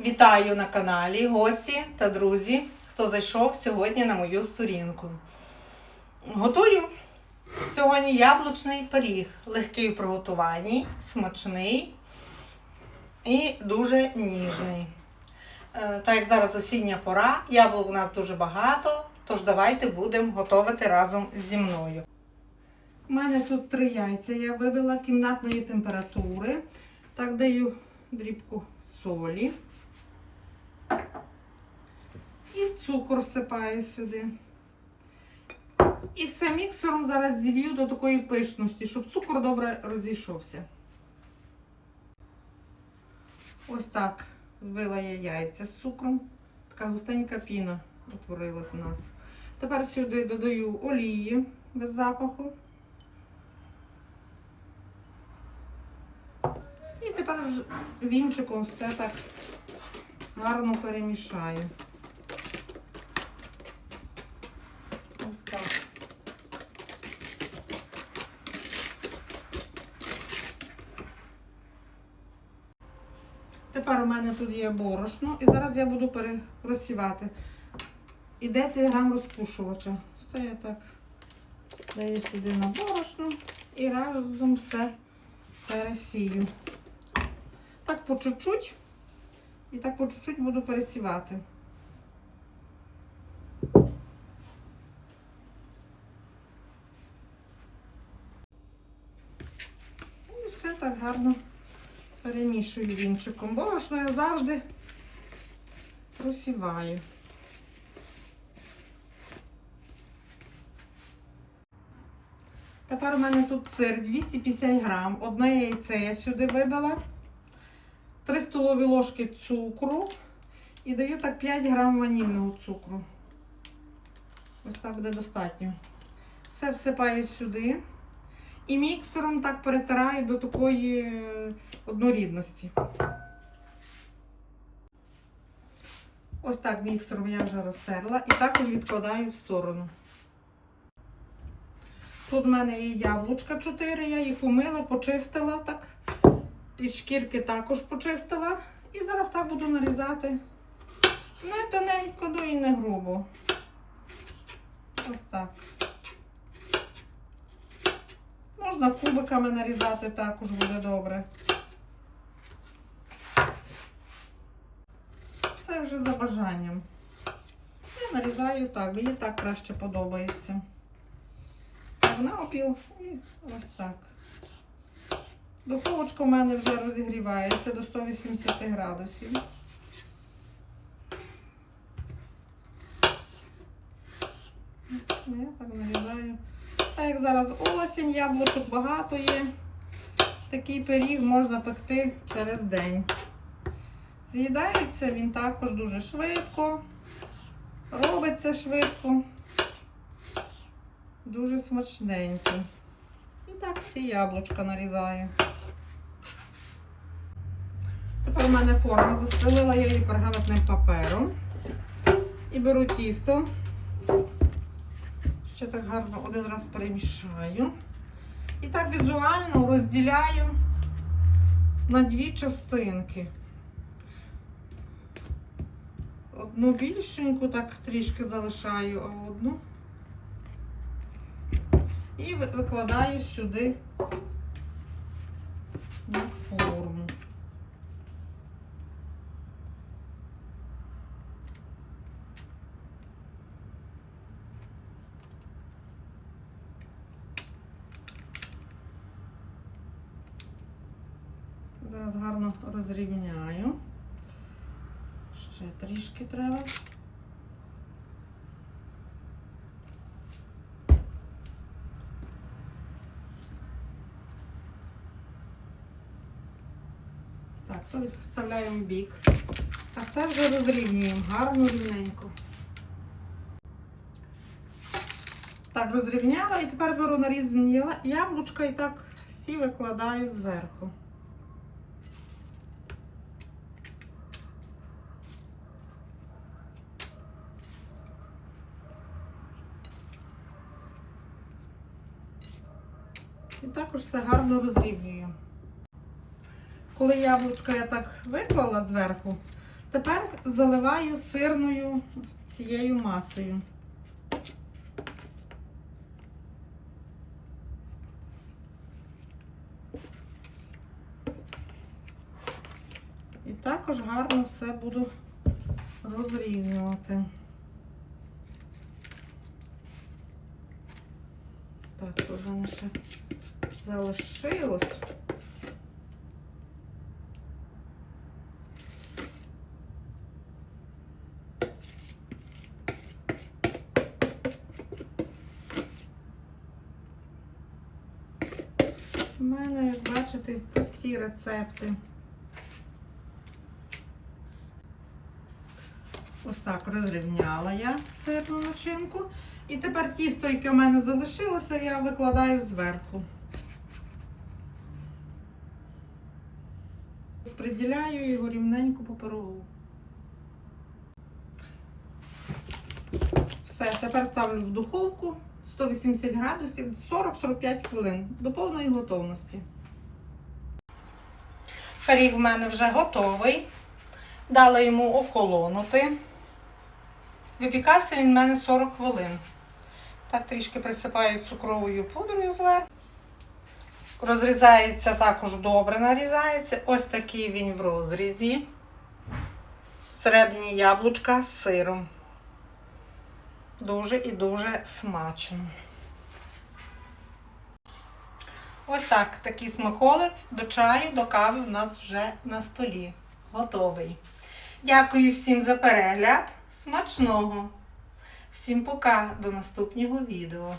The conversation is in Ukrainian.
Вітаю на каналі гості та друзі, хто зайшов сьогодні на мою сторінку. Готую сьогодні яблучний пиріг, легкий у приготуванні, смачний і дуже ніжний. Е, Так як зараз осіння пора, яблук у нас дуже багато, тож давайте будемо готувати разом зі мною. У мене тут три яйця. Я вибила кімнатної температури. Так даю дрібку солі. І цукор всипаю сюди. І все міксером зараз зів'ю до такої пишності, щоб цукор добре розійшовся. Ось так збила я яйця з цукром. Така густенька піна утворилась у нас. Тепер сюди додаю олії без запаху. І тепер вінчиком все так гарно перемішаю. Ось так. Тепер у мене тут є борошно і зараз я буду розсівати. І 10 грам розпушувача. Все я так даю сюди на борошно і разом все пересію. Так по чуть-чуть. І так по чуть-чуть буду пересівати. І все так гарно перемішую вінчиком. Борошно я завжди просіваю. Тепер у мене тут сир 250 грам. Одне яйце я сюди вибила. 3 столові ложки цукру і даю так 5 грам ванільного цукру. Ось так буде достатньо. Все всипаю сюди. І міксером так перетираю до такої е, однорідності. Ось так міксером я вже розтерла і також відкладаю в сторону. Тут в мене є яблучка 4, я їх умила, почистила так. Від шкірки також почистила. І зараз так буду нарізати не тоненько, ну і не грубо. Ось так. Можна кубиками нарізати, також буде добре. Це вже за бажанням. Я нарізаю так, мені так краще подобається. Так, на опіл і ось так. Духовочка у мене вже розігрівається до 180 градусів. Я так нарізаю. Так як зараз осінь, яблучок багато є. Такий пиріг можна пекти через день. З'їдається він також дуже швидко. Робиться швидко. Дуже смачненький. І так всі яблучка нарізаю. Тепер у мене форма застелила, я її пергаментним папером. І беру тісто. Ще так гарно один раз перемішаю. І так візуально розділяю на дві частинки. Одну більшеньку, так трішки залишаю, а одну. І викладаю сюди на форму. Зараз гарно розрівняю. Ще трішки треба. Так, то відставляємо бік. А це вже розрівнюємо гарно рівненько. Так, розрівняла і тепер беру нарізані яблучка і так всі викладаю зверху. І також все гарно розрівнюю. Коли яблучко я так виклала зверху, Тепер заливаю сирною цією масою. І також гарно все буду розрівнювати. Так, тут ще залишилось. У мене, як бачите, прості рецепти. Ось так розрівняла я сирну начинку. І тепер тісто, яке в мене залишилося, я викладаю зверху. Розподіляю його рівненько по пирогу. Все, тепер ставлю в духовку 180 градусів 40-45 хвилин до повної готовності. Пиріг в мене вже готовий. Дала йому охолонути. Випікався він в мене 40 хвилин. Так трішки присипаю цукровою пудрою зверху. Розрізається також добре, нарізається. Ось такий він в розрізі. Всередині яблучка з сиром. Дуже і дуже смачно. Ось так, такий смаколик до чаю, до кави у нас вже на столі. Готовий. Дякую всім за перегляд. Смачного! Всім пока, до наступного відео.